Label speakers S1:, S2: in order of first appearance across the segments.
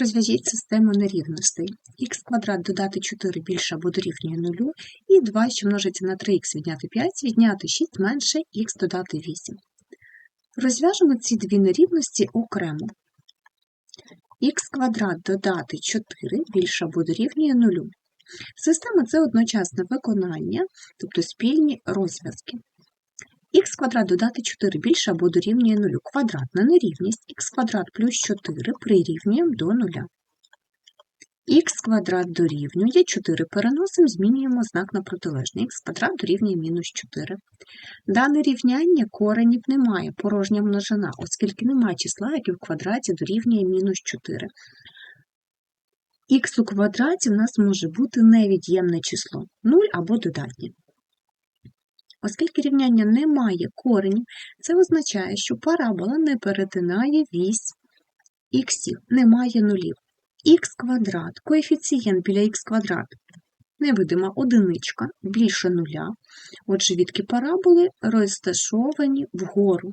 S1: Розв'яжіть систему нерівностей. х квадрат додати 4 більше або дорівнює 0, і 2, що множиться на 3х відняти 5, відняти 6 менше х додати 8. Розв'яжемо ці дві нерівності окремо. х квадрат додати 4 більше або дорівнює 0. Система – це одночасне виконання, тобто спільні розв'язки. Х квадрат додати 4 більше або дорівнює 0. Квадратна нерівність х квадрат плюс 4 прирівнюємо до 0. х квадрат дорівнює 4 переносимо, змінюємо знак на протилежний. х квадрат дорівнює мінус 4. Дане рівняння коренів немає, порожня множина, оскільки немає числа, яке в квадраті дорівнює мінус 4. х у квадраті в нас може бути невід'ємне число 0 або додатнє. Оскільки рівняння не має коренів, це означає, що парабола не перетинає вісь х, немає нулів. х квадрат, коефіцієнт біля х квадрат, невидима одиничка більше нуля, отже, відки параболи розташовані вгору.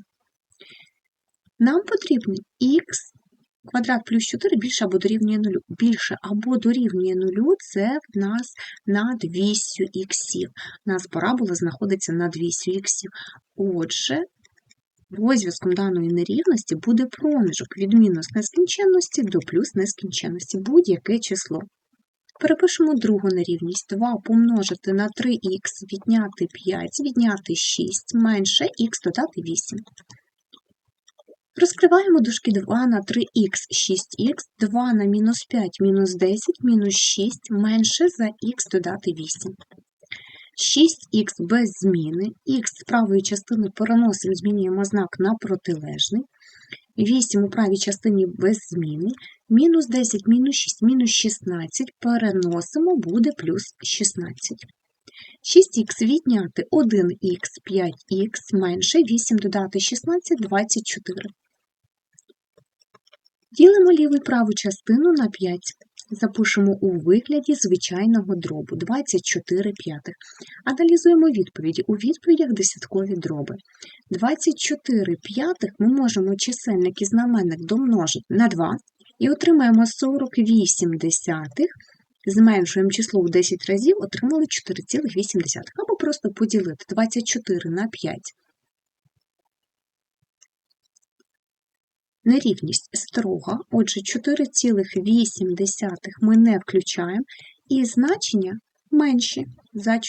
S1: Нам потрібен х квадрат плюс 4 більше або дорівнює 0. Більше або дорівнює 0 – це в нас над вісю іксів. У нас парабола знаходиться вісю іксів. Отже, розв'язком даної нерівності буде проміжок від мінус нескінченності до плюс нескінченності, будь-яке число. Перепишемо другу нерівність. 2 помножити на 3х, відняти 5, відняти 6, менше х додати 8. Розкриваємо дужки 2 на 3х, 6х, 2 на мінус 5, мінус 10, мінус 6, менше за х додати 8. 6х без зміни, х з правої частини переносимо, змінюємо знак на протилежний. 8 у правій частині без зміни, мінус 10, мінус 6, мінус 16, переносимо, буде плюс 16. 6х відняти 1х, 5х, менше 8 додати 16, 24. Ділимо ліву і праву частину на 5. Запишемо у вигляді звичайного дробу 24 п'ятих. Аналізуємо відповіді. У відповідях десяткові дроби. 24 п'ятих ми можемо чисельник і знаменник домножити на 2 і отримаємо 48 десятих. Зменшуємо число в 10 разів, отримали 4,8. Або просто поділити 24 на 5. Нерівність строга, отже, 4,8 ми не включаємо, і значення менші за 4,8.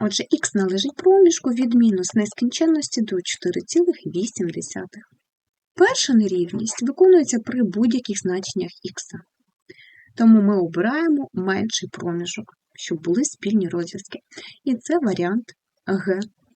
S1: Отже, х належить проміжку від мінус нескінченності до 4,8. Перша нерівність виконується при будь-яких значеннях х. Тому ми обираємо менший проміжок, щоб були спільні розв'язки. І це варіант Г.